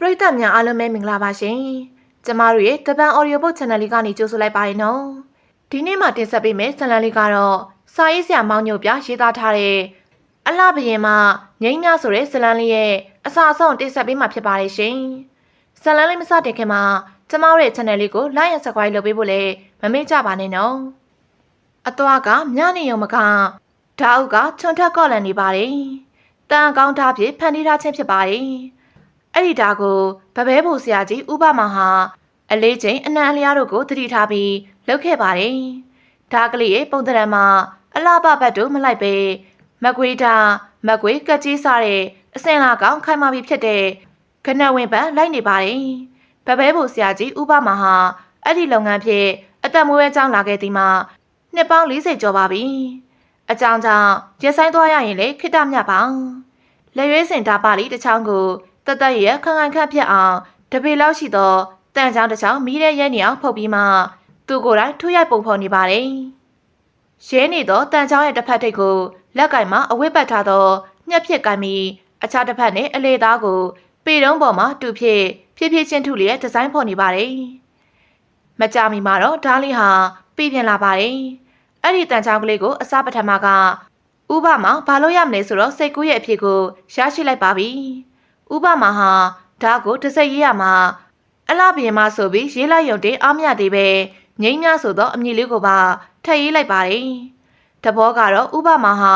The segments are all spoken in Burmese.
ပရိသတ်များအားလုံးပဲမင်္ဂလာပါရှင်။ကျမတို့ရဲ့တပန် audio book channel လေးကနေကြိုဆိုလိုက်ပါရနော်။ဒီနေ့မှတင်ဆက်ပေးမယ့်ဇာတ်လမ်းလေးကတော့စာရေးဆရာမောင်ညိုပြရေးသားထားတဲ့အလှဘရင်မှငိမ့်များဆိုတဲ့ဇာတ်လမ်းလေးရဲ့အစာအဆုံးတင်ဆက်ပေးမှာဖြစ်ပါတယ်ရှင်။ဇာတ်လမ်းလေးမစတင်ခင်မှာကျမတို့ရဲ့ channel လေးကို like and subscribe လုပ်ပေးဖို့လည်းမမေ့ကြပါနဲ့နော်။အသွားကမြနေုံမကဓာအုပ်ကချွန်ထက်ကော့လန်နေပါတယ်။တန်ကောင်းထားဖြင့်ဖန်တီးထားခြင်းဖြစ်ပါတယ်။ အဲ့ဒီဓာကိုဗပဲဘူဆရာကြီးဥပမာဟာအလေးချိန်အနှံအလျားတို့ကိုသတိထားပြီးလုပ်ခဲ့ပါတယ်။ဓာကလေးရဲ့ပုံသဏ္ဍာန်မှာအလားပပတ်တို့မလိုက်ပဲမကွေးဓာမကွေးကက်ကြီးစားတဲ့အစင်လာကောင်ခိုင်မာပြီးဖြစ်တဲ့ခဏဝင်ပန်းလိုက်နေပါတယ်။ဗပဲဘူဆရာကြီးဥပမာဟာအဲ့ဒီလုပ်ငန်းဖြင့်အသက်မွေးအကြောင်းလာခဲ့သည်မှာနှစ်ပေါင်း40ကျော်ပါပြီ။အကြောင်းကြောင့်ရက်ဆိုင်သွားရရင်လေခိတ္တမြတ်ပါ။လက်ရွေးစင်ဓာပါလီတစ်ချောင်းကို တသက်ရခန်းခန်းခန့်ဖြစ်အောင်တပေလောက်ရှိသောတန်ချောင်းတစ်ချောင်းမီးတဲ့ရဲနေအောင်ဖုတ်ပြီးမှသူကိုယ်တိုင်ထူရိုက်ပုံဖော်နေပါတယ်။ရဲနေသောတန်ချောင်းရဲ့တစ်ဖက်ထိပ်ကိုလက်ကင်မှအဝတ်ပတ်ထားသောညက်ဖြစ်ကင်ပြီးအခြားတစ်ဖက်နဲ့အလေသားကိုပေတုံးပေါ်မှာတူဖြစ်ဖြည်းဖြည်းချင်းထုလျက်ဒီဇိုင်းဖော်နေပါတယ်။မကြမီမှာတော့ဓားလေးဟာပြည်ပြန်လာပါတယ်။အဲ့ဒီတန်ချောင်းကလေးကိုအစပထမကဥပမာဘာလို့ရမလဲဆိုတော့စိတ်ကူးရဲ့အဖြစ်ကိုရရှိလိုက်ပါပြီ။ ဥပမာဟာဓာတ်ကိုတစ်စိတ်ရေးရမှာအလှပြင်မဆိုပြီးရေးလိုက်ရုံတည်းအားမရသေးပဲငိမ့်များဆိုတော့အမည်လေးကိုပါထည့်ရေးလိုက်ပါတယ်။တဘောကတော့ဥပမာဟာ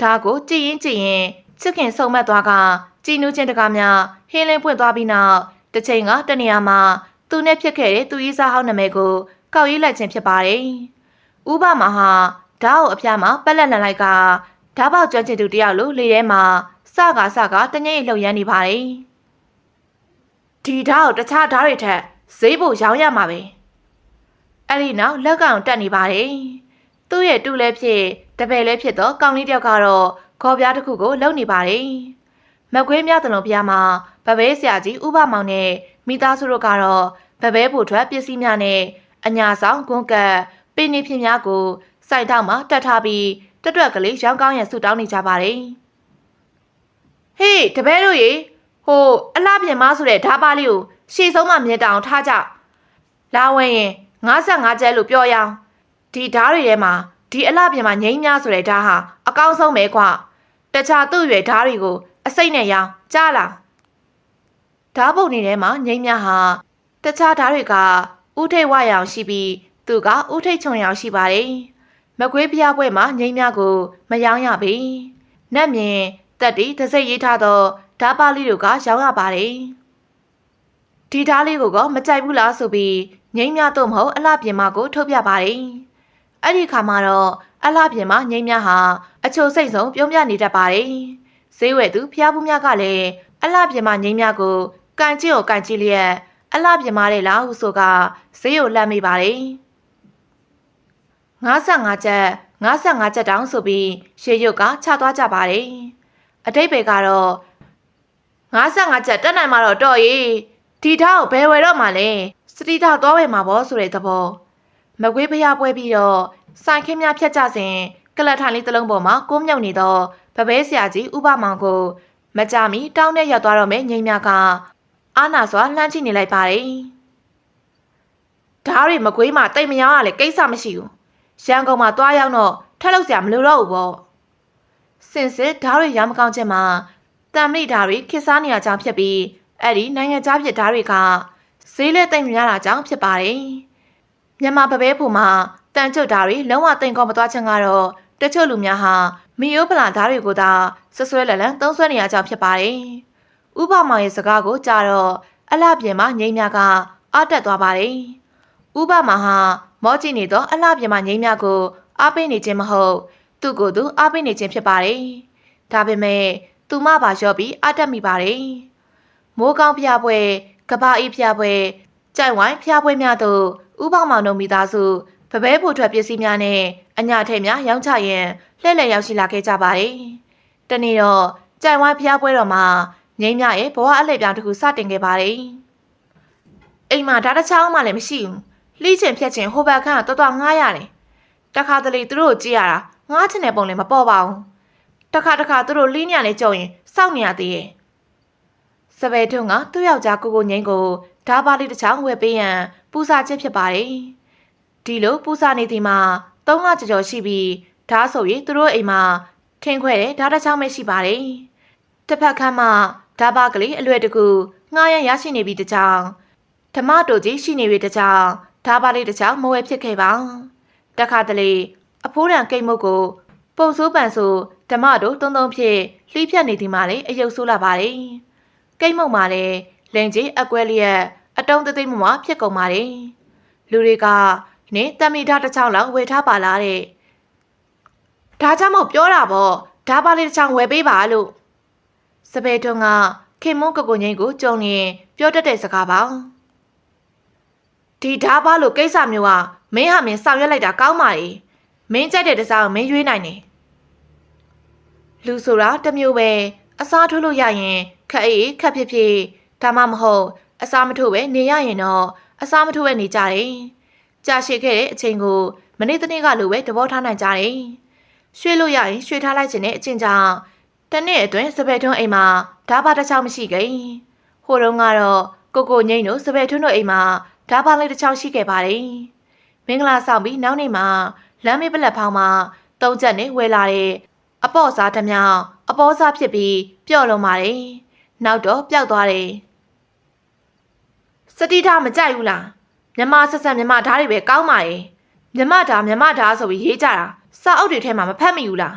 ဓာတ်ကိုကြည်ရင်ကြည်ရင်ချစ်ခင်ဆုံးမက်သွားကကြည်နူးချင်းတကားများဟင်းလင်းပွင့်သွားပြီးနောက်တစ်ချိန်ကတနေရာမှာသူနဲ့ဖြစ်ခဲ့တဲ့သူရေးစားဟောင်းနာမည်ကိုကောက်ရေးလိုက်ခြင်းဖြစ်ပါတယ်။ဥပမာဟာဓာတ်ကိုအဖျားမှာပက်လက်လန်လိုက်ကဓာတ်ပေါက်ကျွမ်းကျင်သူတယောက်လိုလေထဲမှာ စကားစကားတညိတ်လှုပ်ရမ်းနေပါတယ်။ဒီဓာတ်ကိုတခြားဓာတ်တွေထက်ဈေးဖို့ရောင်းရမှာပဲ။အဲ့ဒီနောက်လက်ကောင်တက်နေပါတယ်။သူ့ရဲ့တူလည်းဖြစ်တပည့်လည်းဖြစ်တော့ကောင်လေးတယောက်ကတော့ခေါ်ပြားတစ်ခုကိုလုံနေပါတယ်။မကွေးမြသလုံးဖျားမှာဗပဲဆရာကြီးဥပမောင်နဲ့မိသားစုတို့ကတော့ဗပဲဖို့ထွက်ပစ္စည်းများနဲ့အညာဆောင်ဂွန်းကတ်ပင်းနေဖြစ်များကိုစိုက်တောက်မှာတက်ထားပြီးတက်တွက်ကလေးရောင်းကောင်းရန်ဆူတောင်းနေကြပါတယ်။ ဟေးတပည့်တို့ရေဟိုအလှပြင်မဆိုတဲ့ဓာပါလေးကိုရှေ့ဆုံးမှမြင်တောင်ထားကြလာဝင်ရင်55ကျဲလို့ပြောရအောင်ဒီဓားတွေထဲမှာဒီအလှပြင်မှာငိမ့်များဆိုတဲ့ဓားဟာအကောင်းဆုံးပဲကွာတခြားသူ့ရွယ်ဓားတွေကိုအစိတ်နဲ့ရောင်းကြားလားဓားပုတ်နေထဲမှာငိမ့်များဟာတခြားဓားတွေကဥထိတ်ဝရောင်ရှိပြီးသူကဥထိတ်ချုံရောင်ရှိပါတယ်မကွေးပြားပွဲမှာငိမ့်များကိုမယောင်းရပေနတ်မြင် တက်တီတစိတ်ရေးထားသောဓာပါလေးတို့ကရောင်းရပါတယ်။ဒီဓာလေးကိုကမကြိုက်ဘူးလားဆိုပြီးငိမ့်မြတော့မဟုတ်အလှပြင်မကိုထုတ်ပြပါတယ်။အဲ့ဒီခါမှာတော့အလှပြင်မငိမ့်မြဟာအချိုစိတ်ဆုံးပြုံးပြနေတတ်ပါတယ်။ဈေးဝယ်သူဖျားဘူးမြကလည်းအလှပြင်မငိမ့်မြကိုကန်ကြည့်ကိုကန်ကြည့်လျက်အလှပြင်မတဲ့လားဟုဆိုကဈေးကိုလှမ်းမိပါတယ်။55ချက်55ချက်တောင်းဆိုပြီးရေရုပ်ကချသွားကြပါတယ်။ အတိတ်ပဲကတော့55ချက်တက်နိုင်မှာတော့တော့ရေဒီထားကိုဘယ်ဝယ်တော့မှလဲစတိထားသွားဝယ်မှာပေါ့ဆိုတဲ့သဘောမကွေးဖျားပွဲပြီးတော့ဆိုင်ခင်းများဖြတ်ကြစဉ်ကလတ်ထိုင်လေးတစ်လုံးပေါ်မှာကိုးမြုပ်နေတော့ဗပဲဆရာကြီးဥပမောင်ကိုမကြမီတောင်းနဲ့ရောက်သွားတော့မယ်ငိမ့်မြကအာနာစွာလှမ်းကြည့်နေလိုက်ပါတယ်ဓားတွေမကွေးမှတိတ်မရောရလေကိစ္စမရှိဘူးရန်ကုန်မှာသွားရောက်တော့ထက်လို့စရာမလိုတော့ဘူးပေါ့ စင်စစ်ဓားတွေရမကောင်းချက်မှာတံမိဓာတ်တွေခစ်စားနေရကြောင်းဖြစ်ပြီးအဲ့ဒီနိုင်ငံခြားဖြစ်ဓာတ်တွေကဈေးလဲတိတ်မရတာကြောင့်ဖြစ်ပါတယ်မြန်မာပပဲဖို့မှာတန်ကျုပ်ဓာတ်တွေလုံးဝတိမ်ကောမသွားခြင်းကတော့တချို့လူများဟာမီယိုပလန်ဓာတ်တွေကိုသာဆွဆွဲလည်လန်းသုံးဆွဲနေရကြောင်းဖြစ်ပါတယ်ဥပမာရဲ့စကားကိုကြားတော့အလှပြင်မှာငိမ့်မြကအားတက်သွားပါတယ်ဥပမာဟာမောကြည့်နေသောအလှပြင်မှာငိမ့်မြကိုအားပေးနေခြင်းမဟုတ် သူ့ကိုယ်သူအားပေးနေခြင်းဖြစ်ပါတယ်ဒါပေမဲ့သူမပါလျော့ပြီးအတက်မိပါတယ်။မိုးကောင်းဖျားပွဲကဘာအေးဖျားပွဲကြိုက်ဝိုင်းဖျားပွဲများတို့ဥပောင်းမောင်တို့မိသားစုပပဲဖို့ထွက်ပစ္စည်းများနဲ့အညာထည်များရောင်းချရန်လှည့်လည်ရောက်ရှိလာခဲ့ကြပါတယ်။တနေ့တော့ကြိုက်ဝိုင်းဖျားပွဲတော်မှာငိမ့်မြရဲ့ဘဝအလှည့်ပြောင်းတစ်ခုစတင်ခဲ့ပါတယ်။အိမ်မှာဓာတ်တစ်ချောင်းမှလည်းမရှိဘူး။လှီးချင်ဖြတ်ချင်ဟိုဘက်ခန့်ကတော်တော်ငားရတယ်။တခါတလေသူတို့ကိုကြည့်ရတာ ငားချင်တဲ့ပုံလည်းမပေါ်ပါဘူး။တခါတခါသူတို့လင်းညံလေးကြုံရင်စောင့်နေရသေးရဲ့။စပယ်ထွန်းကသူ့ယောက်ျားကိုကိုငိမ့်ကိုဓာပါလေးတစ်ချောင်းဝယ်ပေးရန်ပူစာချက်ဖြစ်ပါတယ်ဒီလိုပူစာနေသည်မှာ၃လကျော်ကျော်ရှိပြီးဓာဆိုရင်သူတို့အိမ်မှာထင်းခွဲတဲ့ဓာတစ်ချောင်းပဲရှိပါတယ်တစ်ဖက်ခန်းမှာဓာပါကလေးအလွယ်တကူငှားရန်ရရှိနေပြီတကြောင်ဓမ္မတို့ကြီးရှိနေပြီတကြောင်ဓာပါလေးတစ်ချောင်းမဝယ်ဖြစ်ခဲ့ပါတခါတလေ အဖိုးရန်ကိတ်မုတ်ကို ပုံစိုးပန်ဆိုဓမ္မတို့တုံးတုံးဖြစ်လှိဖြတ်နေသည်မှလည်းအယုတ်ဆိုးလာပါတယ်။ကိတ်မုံမှလည်းလင်ကြီးအကွဲလျက်အတုံးတသိမ့်မှဖြစ်ကုန်ပါတယ်။လူတွေကနင်းတမီဓာတစ်ချောင်းလောက်ဝယ်ထားပါလားတဲ့။ဒါကြောင့်မို့ပြောတာပေါ့ဓာပါလေးတစ်ချောင်းဝယ်ပေးပါလို့စပယ်ထွန်းကခင်မုန်းကကိုငိမ့်ကိုကြုံရင်ပြောတတ်တဲ့စကားပါဒီဓာပါလို့ကိစ္စမျိုးကမင်းဟာမင်းဆောင်ရွက်လိုက်တာကောင်းပါလေ မင်းကြိုက်တဲ့တစားကိုမင်းရွေးနိုင်တယ်လူဆိုတာတစ်မျိုးပဲအစားထိုးလို့ရရင်ခက်အေးခက်ဖြစ်ဖြစ်ဒါမှမဟုတ်အစားမထိုးပဲနေရရင်တော့အစားမထိုးပဲနေကြတယ်ကြာရှည်ခဲ့တဲ့အချိန်ကိုမနေ့တနေ့ကလိုပဲသဘောထားနိုင်ကြတယ်ရွှေ့လို့ရရင်ရွှေ့ထားလိုက်ခြင်းနဲ့အချင်းကြောင့်တနေ့အတွင်းစပယ်ထွန်းအိမ်မှာဓာပါတစ်ချောင်းမရှိခဲ့ဟိုတုန်းကတော့ကိုကိုငိမ့်တို့စပယ်ထွန်းတို့အိမ်မှာဓာပါလေးတစ်ချောင်းရှိခဲ့ပါတယ်မင်္ဂလာဆောင်ပြီးနောက်နေ့မှာ လမ်းမေးပလက်ဖောင်းမှာတုံးချက်နဲ့ဝယ်လာတဲ့အပေါ့စားတစ်မြောင်အပေါ်စားဖြစ်ပြီးပျော့လုံးပါတယ်နောက်တော့ပျောက်သွားတယ်စတိထားမကြိုက်ဘူးလားမြမဆက်ဆက်မြမဓာတ်တွေပဲကောင်းပါရဲ့မြမဓာတ်မြမဓာတ်ဆိုပြီးရေးကြတာစာအုပ်တွေထဲမှာမဖတ်မိဘူးလား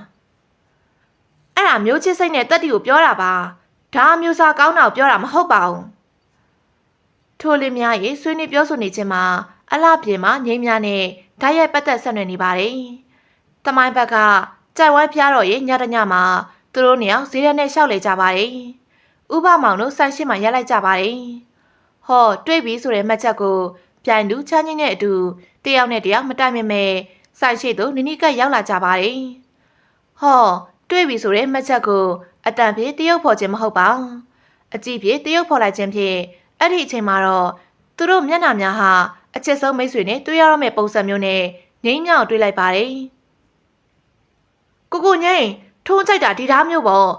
အဲ့ဒါမျိုးချစ်စိတ်နဲ့တက်တီကိုပြောတာပါဒါမျိုးစားကောင်းတာကိုပြောတာမဟုတ်ပါဘူးထိုလင်းများရဲ့ဆွေးနွေးပြောဆိုနေခြင်းမှာ အလှပြင်မှာငိမ့်များနဲ့ဓာတ်ရိုက်ပတ်သက်ဆက်နွယ်နေပါတယ်။တမိုင်းဘက်ကကြိုက်ဝဲဖျားတော့ရဲ့ညတညမှာသူတို့နှစ်ယောက်ဈေးရဲနဲ့ရှောက်လေကြပါတယ်။ဥပမောင်တို့ဆိုင်ရှိမှရက်လိုက်ကြပါတယ်။ဟောတွေ့ပြီဆိုတဲ့မှတ်ချက်ကိုပြိုင်သူချမ်းချင်းနဲ့အတူတယောက်နဲ့တယောက်မတိုင်မမဲဆိုင်ရှိသူနိနိကရောက်လာကြပါတယ်။ဟောတွေ့ပြီဆိုတဲ့မှတ်ချက်ကိုအတန်ပြေတရုပ်ဖော်ခြင်းမဟုတ်ပါ။အကြည့်ပြေတရုပ်ဖော်လိုက်ခြင်းဖြင့်အဲ့ဒီအချိန်မှာတော့သူတို့မျက်နှာများဟာ အချစ်ဆုံးမိတ်ဆွေနဲ့တွေ့ရတော့မယ့်ပုံစံမျိုးနဲ့ငိမ့်မြောက်တွေ့လိုက်ပါတယ်ကိုကိုငိမ့်ထုံးကြိုက်တာဒီဓားမျိုးပေါ့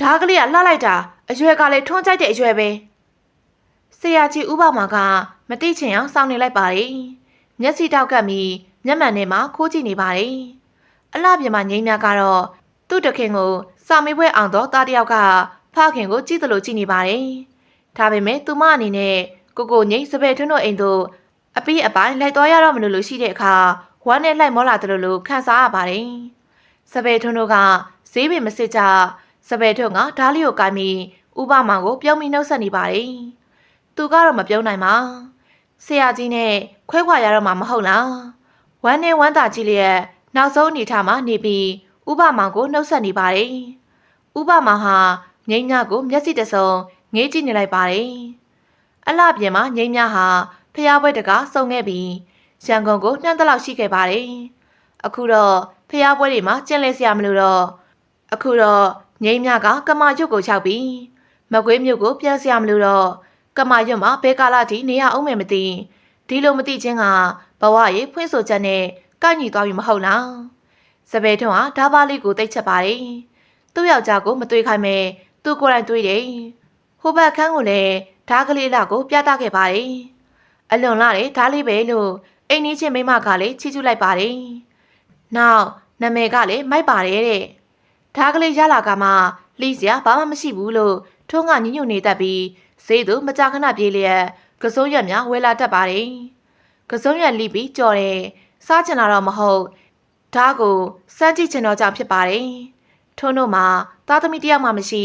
ဓားကလေးကလှလိုက်တာအရွယ်ကလည်းထုံးကြိုက်တဲ့အရွယ်ပဲဆရာကြီးဥပမာကမတိချင်အောင်စောင့်နေလိုက်ပါတယ်မျက်စိတောက်ကပ်ပြီးမျက်မှန်ထဲမှာခိုးကြည့်နေပါတယ်အလှပြင်မှာငိမ့်မြကတော့သူ့တခင်ကိုစာမေးပွဲအောင်တော့တားတယောက်ကဖခင်ကိုကြည့်သလိုကြည့်နေပါတယ်ဒါပေမဲ့သူမအနေနဲ့ကိုကိုငိမ့်စပယ်ထွန်းတို့အိမ်သို့ အပီးအပိုင်းလိုက်သွားရတော့မလို့လို့ရှိတဲ့အခါဝမ်းနဲ့လိုက်မောလာတယ်လို့လို့ခံစားရပါတယ်။စပယ်ထွန်းတို့ကဈေးပင်မစစ်ကြစပယ်ထွန်းကဓားလီကိုကိုင်းပြီးဥပမာကိုပြုံးပြီးနှုတ်ဆက်နေပါတယ်။သူကတော့မပြုံးနိုင်ပါ။ဆရာကြီးနဲ့ခွဲခွာရတော့မှမဟုတ်လား။ဝမ်းနဲ့ဝမ်းသာကြည့်လျက်နောက်ဆုံးအနေထားမှာနေပြီးဥပမာကိုနှုတ်ဆက်နေပါတယ်။ဥပမာဟာငိမ့်ညကိုမျက်စိတစုံငေးကြည့်နေလိုက်ပါတယ်။အလှပြင်မှာငိမ့်ညဟာ ဖျားပွဲတကစုံခဲ့ပြီးရန်ကုန်ကိုနှမ်းတလောက်ရှိခဲ့ပါတယ်။အခုတော့ဖျားပွဲတွေမှာကျင်လဲစရာမလိုတော့အခုတော့ငိမ့်မြကကမာရွတ်ကိုခြောက်ပြီးမကွေးမြို့ကိုပြန်စရာမလိုတော့ကမာရွတ်မှာဘဲကာလာတီနေရအောင်မယ်မသိဒီလိုမသိချင်းကဘဝရေးဖွင့်ဆိုချက်နဲ့ကိုက်ညီသွားပြီမဟုတ်လား။စပယ်ထွန်းဟာဓာပါလေးကိုတိတ်ချက်ပါတယ်။သူ့ယောက်ျားကိုမတွေးခိုင်းမဲ့သူကိုယ်တိုင်တွေးတယ်။ဟိုဘက်ခန်းကိုလည်းဓာကလေးလာကိုပြသခဲ့ပါတယ်။ အလွန်လာတဲ့ဓားလေးပဲလို့အိမ်နီးချင်းမိမကလည်းချီးကျူးလိုက်ပါတယ်။နောက်နာမည်ကလည်းမိုက်ပါတယ်တဲ့။ဓားကလေးရလာကမှလီစရာဘာမှမရှိဘူးလို့ထုံးကညညွနေတတ်ပြီးဈေးသူမကြခဏပြေးလျက်ကစုံးရွက်များဝဲလာတတ်ပါတယ်။ကစုံးရွက်လိပြီးကြော်တယ်။စားချင်တာတော့မဟုတ်ဓားကိုစမ်းကြည့်ချင်တော့ကြောင့်ဖြစ်ပါတယ်။ထုံးတို့မှာသားသမီးတယောက်မှမရှိ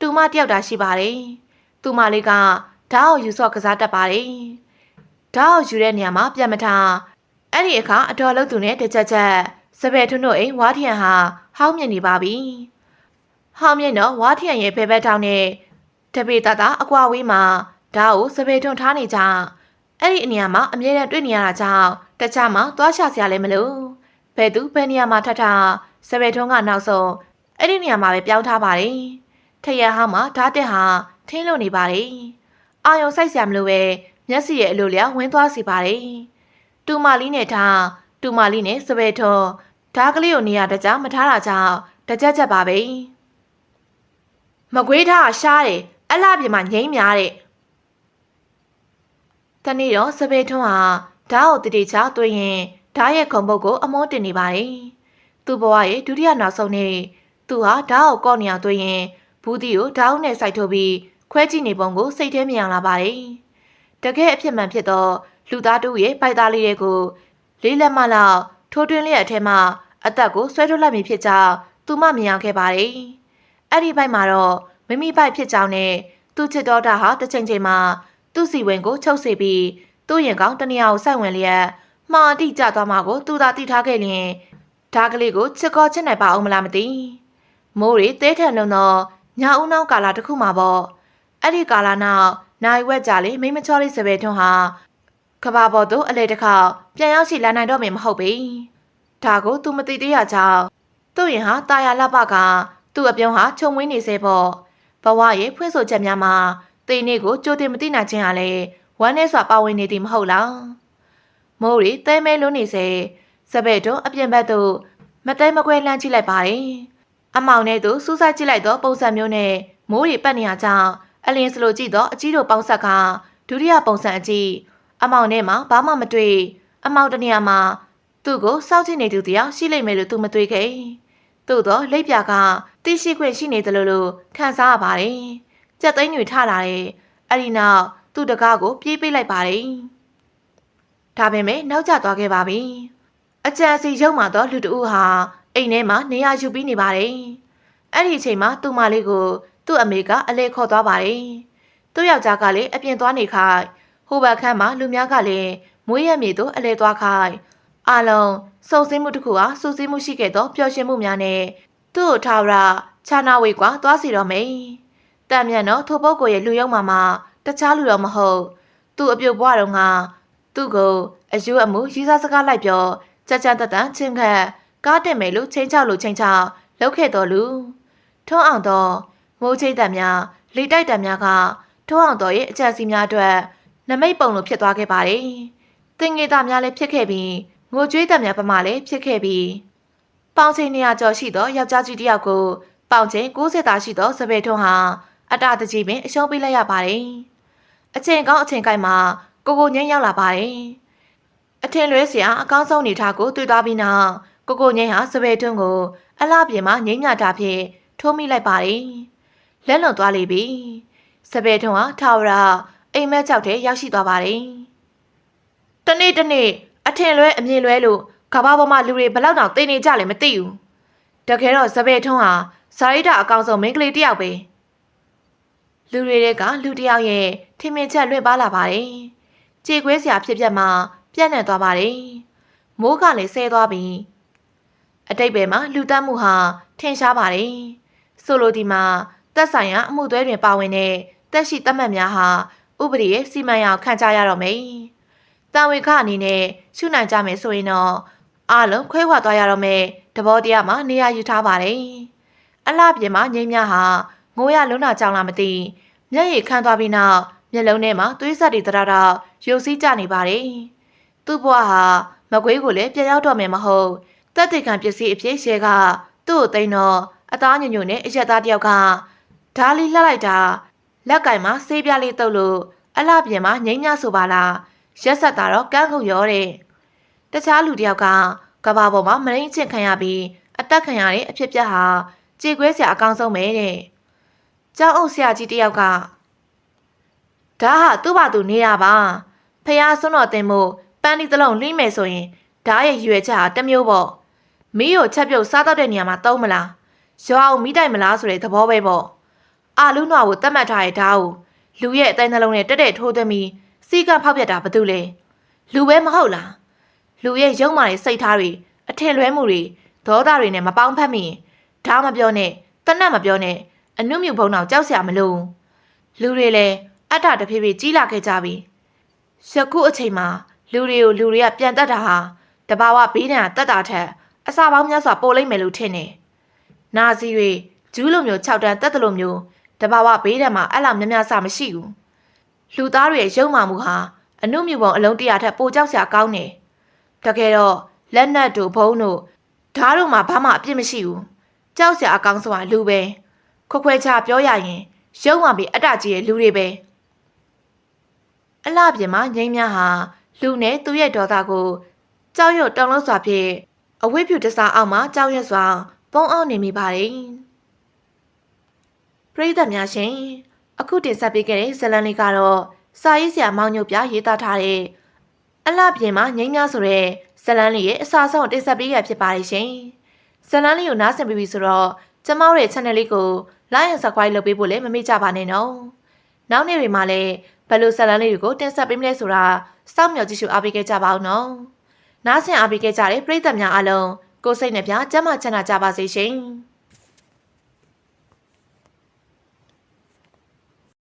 တူမတယောက်တာရှိပါတယ်။သူမလေးကဓားကိုယူဆော့ကစားတတ်ပါတယ်။ ဓာတ်အောင်ယူတဲ့နေရာမှာပြန်မထားအဲ့ဒီအခါအတော်လုံးသူနဲ့တကြက်ချက်စပယ်ထွန်းတို့အိမ်ဝါထရန်ဟာဟောင်းမြင်နေပါပြီဟောင်းမြင်တော့ဝါထရန်ရဲ့ဖဲဖဲထောင်းနဲ့တပေတတာအကွာဝေးမှာဓာတ်ကိုစပယ်ထွန်းထားနေကြအဲ့ဒီအနေရာမှာအမြဲတမ်းတွေ့နေရတာကြောင့်တခြားမှာသွားချစရာလည်းမလိုဘယ်သူဘယ်နေရာမှာထထစပယ်ထွန်းကနောက်ဆုံးအဲ့ဒီနေရာမှာပဲပြောင်းထားပါတယ်ထရဟောင်းမှာဓာတ်တက်ဟာထင်းလို့နေပါတယ်အာယုံစိုက်စရာမလိုပဲ မျက်စိရဲ့အလိုလျောက်ဝင်းသွားစီပါတယ်။တူမာလီနဲ့ထားတူမာလီနဲ့စပယ်ထောဓားကလေးကိုနေရာတကြမထားတာကြောင့်တကြက်ကြက်ပါပဲ။မကွေးထားရှားတယ်အလှပြင်မှာငိမ့်များတဲ့တနေ့တော့စပယ်ထွန်းဟာဓာတ်ကိုတတိချသွင်းရင်ဓာတ်ရဲ့ခုံပုတ်ကိုအမောတင်နေပါတယ်သူ့ဘဝရဲ့ဒုတိယနောက်ဆုံးနေ့သူဟာဓာတ်ကိုကော့နေအောင်သွင်းရင်ဘူးတီကိုဓာတ်နဲ့စိုက်ထုတ်ပြီးခွဲကြည့်နေပုံကိုစိတ်ထဲမြင်အောင်လာပါတယ် တကယ်အဖြစ်မှန်ဖြစ်သောလူသားတို့ရဲ့ပိုက်သားလေးတွေကိုလေးလက်မလောက်ထိုးတွင်းလျက်အထက်မှာအသက်ကိုဆွဲထုတ်လိုက်မိဖြစ်ကြောင်းသူမမြင်အောင်ခဲ့ပါတယ်အဲ့ဒီဘက်မှာတော့မိမိပိုက်ဖြစ်ကြောင်းနဲ့သူချစ်တော်တာဟာတစ်ချိန်ချိန်မှာသူ့စီဝင်ကိုချုပ်စေပြီးသူ့ရင်ကောင်းတနေရာကိုစိုက်ဝင်လျက်မှားတိကျသွားမှာကိုသူသာသိထားခဲ့လျင်ဓာကလေးကိုချစ်ကောချစ်နိုင်ပါအောင်မလားမသိမိုးရီတဲထန်လုံးတော့ညာဦးနောက်ကာလာတစ်ခုမှာပေါ့အဲ့ဒီကာလာနောက် နိုင်ဝက်ကြလေမိမချောလေးစပယ်ထွန်းဟာကဘာပေါ်သို့အလေတစ်ခေါက်ပြန်ရောက်ရှိလာနိုင်တော့မှမဟုတ်ပေဒါကို तू မသိသေးရကြောင်းသူ့ရင်ဟာတာယာလပကသူ့အပြုံးဟာခြုံဝင်းနေစေပေါ့ဘဝရဲ့ဖွင့်ဆိုချက်များမှာတေနေကိုကြိုတင်မသိနိုင်ခြင်းဟာလေဝမ်းနဲ့စွာပါဝင်နေသည်မဟုတ်လားမိုးရီတဲမဲလုံးနေစေစပယ်တွန်းအပြင်ဘက်သို့မတဲမကွဲလှမ်းကြည့်လိုက်ပါတယ်အမောင်နဲ့သူစူးစိုက်ကြည့်လိုက်သောပုံစံမျိုးနဲ့မိုးရီပတ်နေရကြောင်း အလင်းစလိုကြည့်သောအကြီးတို့ပေါင်းဆက်ကဒုတိယပုံစံအကြည့်အမောင်နဲ့မှဘာမှမတွေ့အမောင်တနေရာမှာသူ့ကိုစောင့်ကြည့်နေသူတယောက်ရှိလိမ့်မယ်လို့သူမတွေးခဲ့သို့တော့လက်ပြကသိရှိခွင့်ရှိနေတယ်လို့လို့ခံစားရပါတယ်ကြက်သိန်းတွေထလာတယ်အဲ့ဒီနောက်သူ့တကားကိုပြေးပေးလိုက်ပါတယ်ဒါပေမဲ့နောက်ကျသွားခဲ့ပါပြီအကြံစီရုံမှတော့လူတဦးဟာအိမ်ထဲမှာနေရာယူပြီးနေပါတယ်အဲ့ဒီအချိန်မှာသူ့မလေးကို သူ့အမေကအလဲခေါ်သွားပါတယ်သူ့ယောက်ျားကလည်းအပြင်သွားနေခိုင်းဟိုဘက်ခန်းမှာလူများကလည်းမွေးရမြေသို့အလဲသွားခိုင်းအလုံးစုံစင်းမှုတစ်ခုဟာစူးစီးမှုရှိခဲ့သောပျော်ရွှင်မှုများနဲ့သူ့ကိုထားရခြာနာဝေကွာသွားစီတော့မယ်တန်မြန်တော့ထိုပုဂ္ဂိုလ်ရဲ့လူယုံမှာမှတခြားလူတော့မဟုတ်သူ့အပြုတ်ဘွားတော့ကသူ့ကိုအယူအမှုရီးစားစကားလိုက်ပြောကြကြတတန်ချင်းခက်ကားတင်မယ်လို့ချင်းချောက်လို့ချင်းချောက်လောက်ခဲ့တော်လူထုံးအောင်တော့ မိုးချိတ်တံများလေတိုက်တံများကထုံးအောင်တော်ရဲ့အကြံစီများအတွက်နမိတ်ပုံလိုဖြစ်သွားခဲ့ပါတယ်တင်ငေသားများလည်းဖြစ်ခဲ့ပြီးငိုကြွေးတံများပမာလည်းဖြစ်ခဲ့ပြီးပေါင်ချိန်နေရကျော်ရှိသောယောက်ျားကြီးတစ်ယောက်ကိုပေါင်ချိန်60သားရှိသောစပယ်ထွန်းဟာအတာတကြီးပင်အရှုံးပေးလိုက်ရပါတယ်။အချိန်ကောင်းအချိန်ကိုက်မှာကိုကိုငိမ့်ရောက်လာပါတယ်။အထင်လွဲစရာအကောင်းဆုံးနေထားကိုတွေ့သွားပြီးနောက်ကိုကိုငိမ့်ဟာစပယ်ထွန်းကိုအလားပြင်မှာငိမ့်မြတာဖြင့်ထိုးမိလိုက်ပါတယ်။ လက်လွန်သွားလိမ့်ပြီ။စပယ်ထွန်းဟာထာဝရအိမ်မက်ကြောက်တဲ့ရောက်ရှိသွားပါတယ်။တနေ့တနေ့အထင်လွဲအမြင်လွဲလို့ကဘာပေါ်မှာလူတွေဘလောက်တောင်သိနေကြလဲမသိဘူး။တကယ်တော့စပယ်ထွန်းဟာစာရိတ္တအကောင်ဆုံးမိန်းကလေးတစ်ယောက်ပဲ။လူတွေကလူတစ်ယောက်ရဲ့ထင်မြင်ချက်လွင့်ပါလာပါတယ်။ကြေခွဲစရာဖြစ်ပြက်မှပြန့်နှံ့သွားပါတယ်။မိုးကလည်းဆဲသွားပြီ။အတိတ်ဘယ်မှာလူတက်မှုဟာထင်ရှားပါတယ်။ဆိုလိုဒီမှာ တက်ဆိုင်ရာအမှုသွဲတွင်ပါဝင်တဲ့တက်ရှိတက်မှတ်များဟာဥပဒေရဲ့စီမံရအောင်ခံကြရတော့မယ်။တာဝေခအနေနဲ့ရှုနိုင်ကြမယ်ဆိုရင်တော့အားလုံးခွဲခွာသွားရတော့မယ်တဘောတရားမှာနေရာယူထားပါတယ်။အလှပြင်မှာငိမ့်များဟာငိုရလုံးနာကြောင်လာမသိမျက်ရည်ခမ်းသွားပြီးနောက်မျက်လုံးထဲမှာသွေးဆက်တွေတရတာရုပ်စည်းကြနေပါတယ်။သူ့ဘဝဟာမကွေးကိုလည်းပြန်ရောက်တော့မယ်မဟုတ်တက်တေခံပစ္စည်းအဖြစ်ရဲကသူ့ကိုသိမ်းတော့အသားညွညွနဲ့အရက်သားတယောက်က ဓာလီလှလိုက်တာလက်ကင်မှာဆေးပြားလေးတုပ်လို့အလှပြင်မှာငိမ့်ညဆိုပါလားရက်ဆက်တာတော့ကန်းခုတ်ရောတဲ့တခြားလူတယောက်ကကဘာပေါ်မှာမရင်းချင်ခံရပြီးအသက်ခံရတဲ့အဖြစ်ပြက်ဟာကြေခွဲစရာအကောင်းဆုံးပဲတဲ့ကျောင်းအုပ်ဆရာကြီးတယောက်ကဒါဟာသူ့ဘာသူနေရပါဖះဆွန်းတော်တင်မို့ပန်းဒီတလုံးလိမ့်မယ်ဆိုရင်ဓာရဲ့ရွယ်ချက်ဟာတစ်မျိုးပေါ့မီးကိုချက်ပြုတ်စားတော့တဲ့နေရာမှာသုံးမလားရွာအောင်မိတိုင်မလားဆိုတဲ့သဘောပဲပေါ့ အာလူနွားကိုတတ်မှတ်ထားတဲ့ဓာကိုလူရဲ့အတိုင်းနှလုံးနဲ့တက်တက်ထိုးသွင်းပြီးစီကဖောက်ပြတ်တာဘာလို့လဲလူပဲမဟုတ်လားလူရဲ့ရုံမာတဲ့စိတ်ထားတွေအထင်လွဲမှုတွေဒေါသတွေနဲ့မပေါင်းဖက်မိရင်ဓာမပြောနဲ့တနတ်မပြောနဲ့အနုမြုပ်ဘုံတော့ကြောက်စရာမလိုလူတွေလည်းအတ္တတဖြည်းဖြည်းကြီးလာခဲ့ကြပြီယခုအချိန်မှာလူတွေကိုလူတွေကပြန်တက်တာဟာတဘာဝဘေးဒဏ်တက်တာထက်အစာပေါင်းများစွာပိုလိမ့်မယ်လို့ထင်နေနာစီတွေဂျူးလိုမျိုး6တန်းတက်တယ်လို့မျိုး တဘာဝဘေးဒဏ်မှာအဲ့လောက်များများစမရှိဘူးလူသားတွေရဲ့ရုံမာမှုဟာအနုမြုပ်ဘုံအလုံးတရာထက်ပိုကြောက်စရာကောင်းနေတကယ်တော့လက်နက်တို့ဘုံတို့ဓားတို့မှာဘာမှအပြစ်မရှိဘူးကြောက်စရာအကောင်းဆုံးကလူပဲခွခွဲချပြောရရင်ရုံမှပြီးအတ္တကြီးရဲ့လူတွေပဲအလှပြင်မှာငိမ့်များဟာလူနဲ့သူ့ရဲ့ဒေါသကိုကြောက်ရွံ့တုန်လှုပ်စွာဖြင့်အဝိဖြူတစားအောက်မှာကြောက်ရွံ့စွာပုံအောင်နေမိပါတယ် ပရိသတ်များရှင်အခုတင်ဆက်ပေးခဲ့တဲ့ဇတ်လန်လေးကတော့စာရေးဆရာမောင်ညိုပြရေးသားထားတဲ့အလှပြင်မှာငိမ့်များဆိုတဲ့ဇတ်လန်လေးရဲ့အစာဆုံးတင်ဆက်ပေးရဖြစ်ပါတယ်ရှင်ဇတ်လန်လေးကိုနားဆင်ပြီးပြီဆိုတော့ကျမတို့ရဲ့ channel လေးကို like and subscribe လုပ်ပေးဖို့လည်းမမေ့ကြပါနဲ့နော်နောက်နေ့တွေမှာလည်းဘယ်လိုဇတ်လန်လေးတွေကိုတင်ဆက်ပေးမလဲဆိုတာစောင့်မျှော်ကြည့်ရှုအားပေးခဲ့ကြပါဦးနော်နားဆင်အားပေးခဲ့ကြတဲ့ပရိသတ်များအားလုံးကိုယ်စိတ်နှပြကျမ်းမာချမ်းသာကြပါစေရှင်